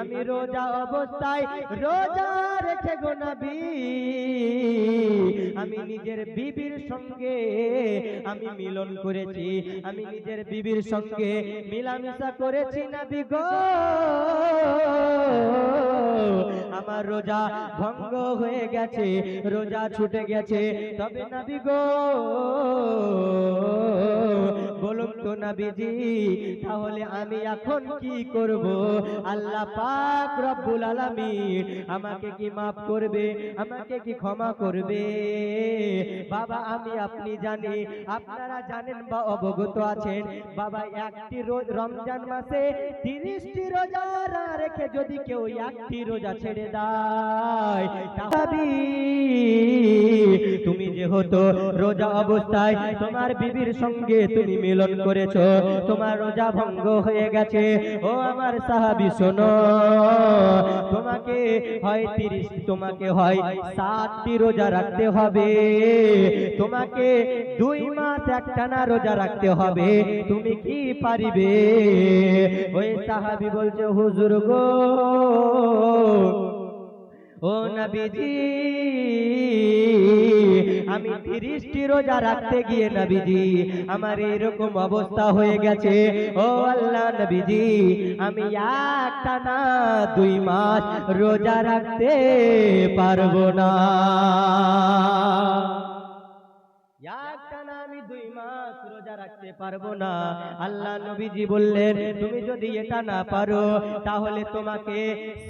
আমি রোজা অবস্থায় রোজা রেখে গো নবী। আমি নিজের বিবির সঙ্গে আমি মিলন করেছি। আমি নিজের বিবির সঙ্গে মিলামিশা করেছি নবী গো। আমার রোজা ভঙ্গ হয়ে গেছে। রোজা ছুটে গেছে। তবে নবী গো। বলুন তো নবীজি তাহলে আমি এখন কি করব? আল্লাহ পাক রব্বুল আলামিন আমাকে কি মাফ করবে? আমাকে কি ক্ষমা করবে? বাবা আমি আপনি জানি আপনারা জানেন বা অবগত আছেন বাবা একটি রোজ রমজান মাসে তিরিশটি রোজা না রেখে যদি কেউ একটি রোজা ছেড়ে দেয় যেহেতু রোজা অবস্থায় তোমার বিবির সঙ্গে তুমি মিলন করেছ। তোমার রোজা ভঙ্গ হয়ে গেছে। ও আমার সাহাবি, শোনো। তোমাকে হয় তিরিশ, তোমাকে হয় সাতটি রোজা রাখতে হবে। তোমাকে দুই মাস একটানা রোজা রাখতে হবে। তুমি কি পারিবে? ওই সাহাবি বলছে, হুজুর গো, ও নবীজি আমি তিরিশটি রোজা রাখতে গিয়ে নবীজি আমার এরকম অবস্থা হয়ে গেছে। ও আল্লাহ নবীজি আমি একটা না দুই মাস রোজা রাখতে পারব না। রোজা পারব না। আল্লাহ নবীজি বললেন, তুমি যদি এটা না পারো, তাহলে তোমাকে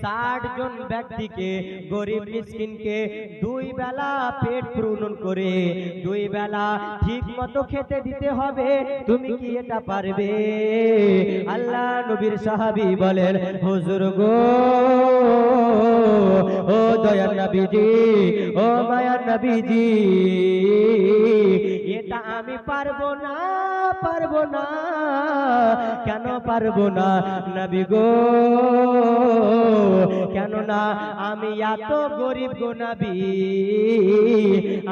ষাট জন ব্যক্তিকে, গরিব মিসকিনকে দুই বেলা পেট পূরণ করে, দুই বেলা ঠিক মতো খেতে দিতে হবে। তুমি কি এটা পারবে? আল্লাহ নবীর সাহাবি বলেন, হুজুর গো ও দয়ার নবীজি, ও মায়ার নবীজি, এটা আমি পারব না পারব না, কেন পারব না নবী গো? কেন না আমি এত গরিব গো নবী,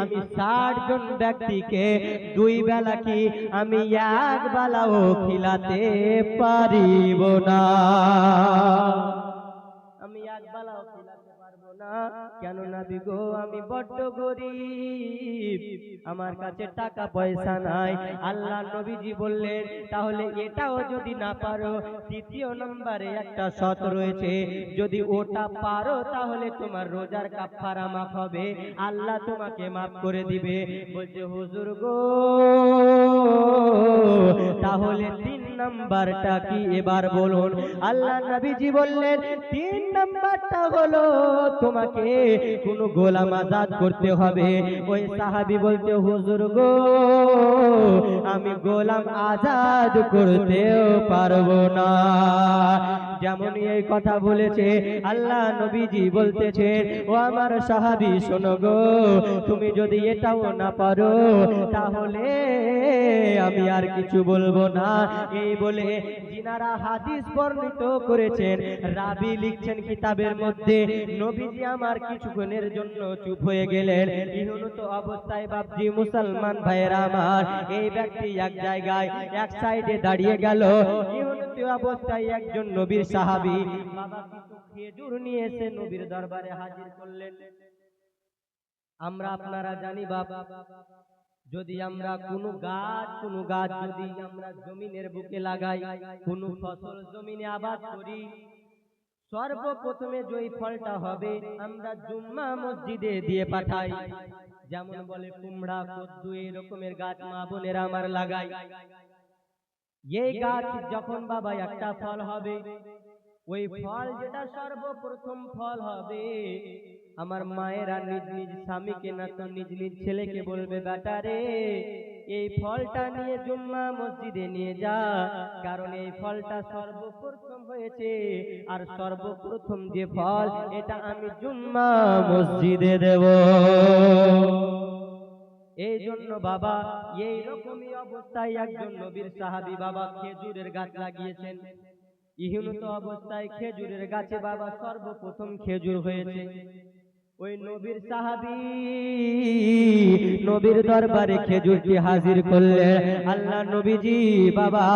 আমি ষাট জন ব্যক্তিকে দুই বেলা কি আমি এক বেলাও খিলাতে পারিব না? আমি এক বেলাও খিলাতে পারব না। কেন না বিগো আমি বড্ড গরিব। আমার কাছে টাকা পয়সা নাই। আল্লাহ নবীজি বললেন তাহলে এটাও যদি না পারো তৃতীয় নম্বরে একটা শত রয়েছে। যদি ওটা পারো তাহলে তোমার রোজার কাফারা মাফ হবে। আল্লাহ তোমাকে মাফ করে দিবে। বলছে হুজুর গো তাহলে তিন নাম্বারটা কি? এবার বলুন। আল্লাহ নবীজি বললেন তিন নাম্বারটা হলো, তোমাকে কোনো গোলাম আজাদ করতে হবে। ওই সাহাবি বলছে, হুজুর গো, আমি গোলাম আজাদ করতেও পারব না। যেমন এই কথা বলেছে, আল্লাহ নবীজি বলতেছে ও আমার সাহাবি, শোনো গো, তুমি যদি এটাও না পারো, তাহলে আমি আর কিছু বলব না। এই বলে যিনারা হাদিস বর্ণিত করেছেন, রাবি লিখছেন কিতাবের মধ্যে। নবীজি আমার কিছুক্ষণের জন্য চুপ হয়ে গেলেন। ইহনত অবস্থায় বাপজি মুসলমান ভাইয়েরা আমার, এই ব্যক্তি এক জায়গায়, এক সাইডে দাঁড়িয়ে গেল। ইহনত অবস্থায় একজন নবীর সাহাবী বাবা কিছু খেজুর নিয়ে এসে নবীর দরবারে হাজির করলেন? আমরা আপনারা জানি বাবা যদি আমরা কোনো গাছ কোনো গাছ যদি আমরা জমিনের বুকে লাগাই, কোনো ফসল জমিনে আবাদ করি সর্বপ্রথমে যেই ফলটা হবে, আমরা জুম্মা মসজিদে দিয়ে পাঠাই। যেমন বলে, কুমড়া, কদ্দু, এই রকমের গাছ মা বোনেরা আমার লাগাই। এই গাছ যখন বাবা একটা ফল হবে, ওই ফল যেটা সর্বপ্রথম ফল হবে, আমার মায়েরা নিজ নিজ স্বামীকে না তো নিজ নিজ ছেলেকে বলবে, বেটা রে, এই ফলটা নিয়ে জুম্মা মসজিদে নিয়ে যা। কারণ এই ফলটা সর্বপ্রথম হয়েছে আর সর্বপ্রথম যে ফল এটা আমি জুম্মা মসজিদে দেব। এই জন্য বাবা এই রকমই অবস্থায় একজন নবীর সাহাবী বাবা খেজুরের গাছ লাগিয়েছেন। ইহনত অবস্থায় খেজুরের গাছে বাবা সর্বপ্রথম খেজুর হয়েছে। ওই নবীর সাহাবি নবীর দরবারে খেজুরটি হাজির করলে আল্লাহ নবীজি বাবা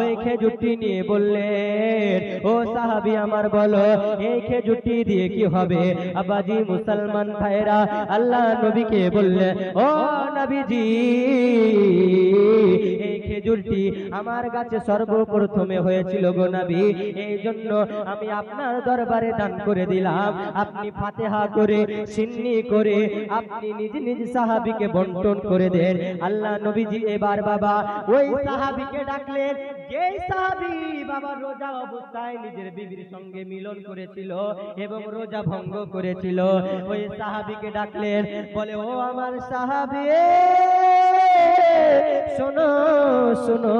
ওই খেজুরটি নিয়ে বললেন ও সাহাবি আমার বলো, এই খেজুরটি দিয়ে কি হবে? আবাজি মুসলমান ভাইরা আল্লাহ নবীকে বললেন ও নবীজি, এই খেজুরটি আমার কাছে সর্বপ্রথমে হয়েছিল গো নবী, এই জন্য আমি আপনার দরবারে দান করে দিলাম। আপনি ফাতেহা করে, সিন্নি করে, আপনি নিজ নিজ সাহাবিকে বন্টন করে দেন। আল্লাহ নবীজি, এবার বাবা, ওই সাহাবিকে ডাকলেন, যেই সাহাবি বাবা রোজা অবস্থায় নিজের বিবির সঙ্গে মিলন করেছিল এবং রোজা ভঙ্গ করেছিল। ওই সাহাবিকে ডাকলেন, বলে, ও আমার সাহাবি শোনো শোনো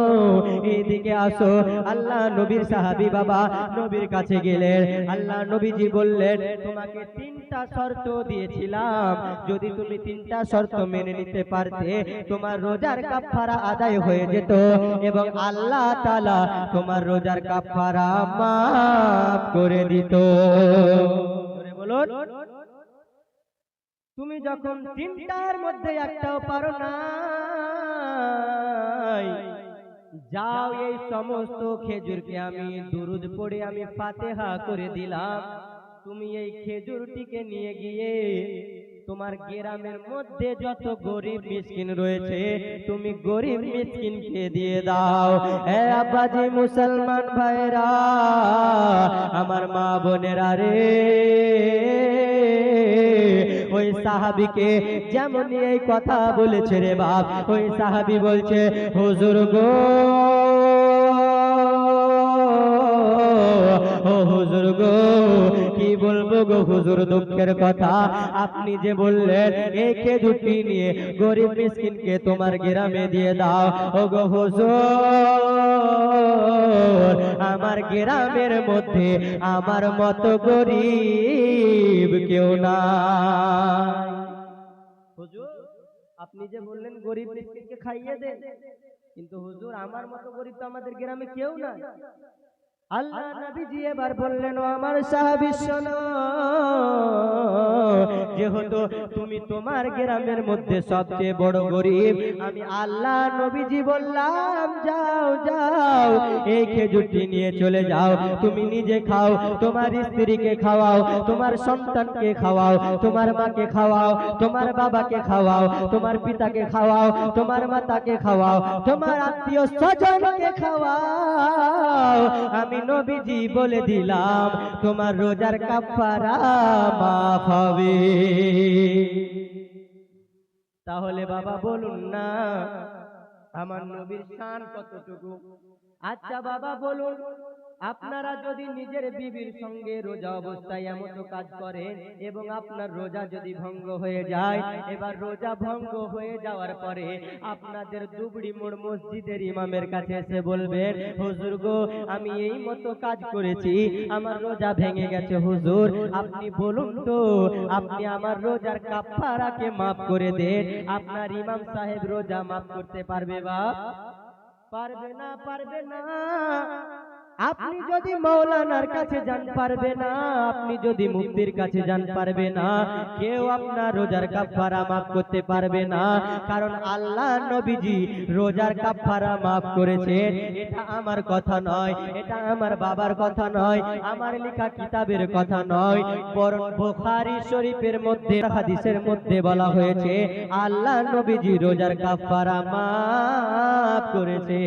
এইদিকে আসো। আল্লাহ নবীর সাহাবি বাবা নবীর কাছে গেলেন। আল্লাহ নবীজি বললেন, তোমাকে তিনটা শর্ত দিয়েছিলাম। যদি তুমি তিনটা শর্ত মেনে নিতে পারতে, তোমার রোজার কাফারা আদায় হয়ে যেত এবং আল্লাহ তাআলা তোমার রোজার কাফারা মাফ করে দিত। বলুন। তুমি যখন তিনটার মধ্যে একটাও পারো না যাও এই সমস্ত খেজুরকে আমি দুরুদ পড়ে আমি ফাতেহা করে দিলাম। তুমি এই খেজুরটিকে নিয়ে গিয়ে তোমার গ্রামের মধ্যে যত গরিব মিসকিন রয়েছে, তুমি গরিব মিসকিনকে দিয়ে দাও। এ আব্বাজি মুসলমান ভাইরা, আমার মা বোনেরা রে। ওই সাহাবিকে যেমন এই কথা বলেছে রে বাপ, ওই সাহাবি বলছে, হুজুর গো, ও হুজুর গো, কি বলব গো হুজুর দুঃখের কথা? আপনি যে বললেন এই খেজুরটি নিয়ে গরিব মিসকিনকে তোমার গ্রামে দিয়ে দাও। ও গো হুজুর আমার গ্রামের মধ্যে আমার মতো গরিব কেউ না হুজুর, আপনি যে বললেন গরিব মিসকিনকে খাইয়ে দেন, কিন্তু হুজুর, আমার মতো গরিব তো আমাদের গ্রামে কেউ না আল্লাহ নবীজি এবার বললেন, ও আমার সাহাবী, শোনো। যেহেতু তুমি তোমার গ্রামের মধ্যে সবচেয়ে বড় গরিব, আমি আল্লাহ নবীজি বললাম, যাও যাও, এই খেজুরটি নিয়ে চলে যাও, তুমি নিজে খাও, তোমার স্ত্রীকে খাওয়াও, তোমার সন্তানকে খাওয়াও, তোমার মাকে খাওয়াও, তোমার বাবাকে খাওয়াও, তোমার পিতাকে খাওয়াও, তোমার মাতাকে খাওয়াও, তোমার আত্মীয় স্বজনকে খাওয়াও। আমি নবীজি বলে দিলাম, তোমার রোজার কাফারা মাফ হবে। তাহলে বাবা বলুন না আমার নবীর শান কতটুকু? আচ্ছা বাবা বলুন, আপনারা যদি নিজের বিবির সঙ্গে রোজা অবস্থায় এমন কাজ করেন এবং আপনার রোজা যদি ভঙ্গ হয়ে যায়, এবার রোজা ভঙ্গ হয়ে যাওয়ার পরে আপনাদের দুবড়ি মোড় মসজিদের ইমামের কাছে এসে বলবেন, হুজুর গো, আমি এই মতো কাজ করেছি, আমার রোজা ভেঙে গেছে, হুজুর। আপনি বলুন তো, আপনি আমার রোজার কাফারাকে মাফ করে দেন, আপনার ইমাম সাহেব রোজা মাফ করতে পারবে বাপ পারবে না পারবে না। আপনি যদি মৌলানার কাছে যান পারবে না, আপনি যদি মুক্তির কাছে যান পারবে না, কেউ আপনার রোজার কাফারা মাফ করতে পারবে না। কারণ আল্লাহ নবীজি রোজার কাফারা মাফ করেছেন। এটা আমার কথা নয়, এটা আমার বাবার কথা নয়, আমার লেখা কিতাবের কথা নয়। বরং বুখারী শরীফের মধ্যে, হাদিসের মধ্যে বলা হয়েছে, আল্লাহ নবীজি রোজার কাফারা মাফ করেছে